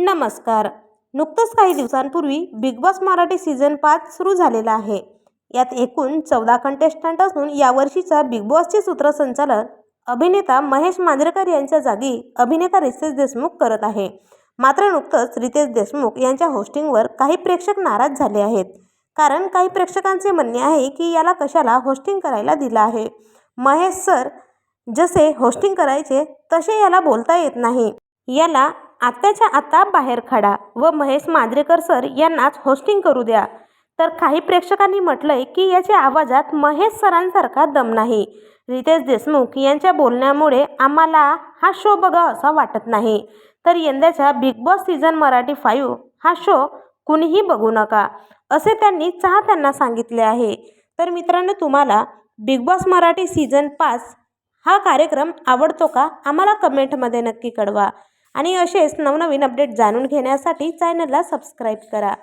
नमस्कार. नुकतंच काही दिवसांपूर्वी बिग बॉस मराठी सीझन पाच सुरू झालेला आहे. यात एकूण चौदा कंटेस्टंट असून यावर्षीचा बिग बॉसचे सूत्रसंचालन अभिनेता महेश मांजरेकर यांच्या जागी अभिनेता रितेश देशमुख करत आहे. मात्र नुकतंच रितेश देशमुख यांच्या होस्टिंगवर काही प्रेक्षक नाराज झाले आहेत. कारण काही प्रेक्षकांचे म्हणणे आहे की याला कशाला होस्टिंग करायला दिलं आहे. महेश सर जसे होस्टिंग करायचे तसे याला बोलता येत नाही. याला आत्ताच्या आत्ता बाहेर काढा व महेश मांजरेकर सर यांनाच होस्टिंग करू द्या. तर काही प्रेक्षकांनी म्हटलंय की याच्या आवाजात महेश सरांसारखा दम नाही. रितेश देशमुख यांच्या बोलण्यामुळे आम्हाला हा शो बघा असा वाटत नाही. तर यंदाच्या Bigg Boss season Marathi five हा शो कुणीही बघू नका असे त्यांनी चाहत्यांना सांगितले आहे. तर मित्रांनो तुम्हाला बिग बॉस मराठी सीझन पाच हा कार्यक्रम आवडतो का? आम्हाला कमेंटमध्ये नक्की कळवा. आणि असेच नवनवीन अपडेट जाणून घेण्यासाठी चॅनलला सबस्क्राईब करा.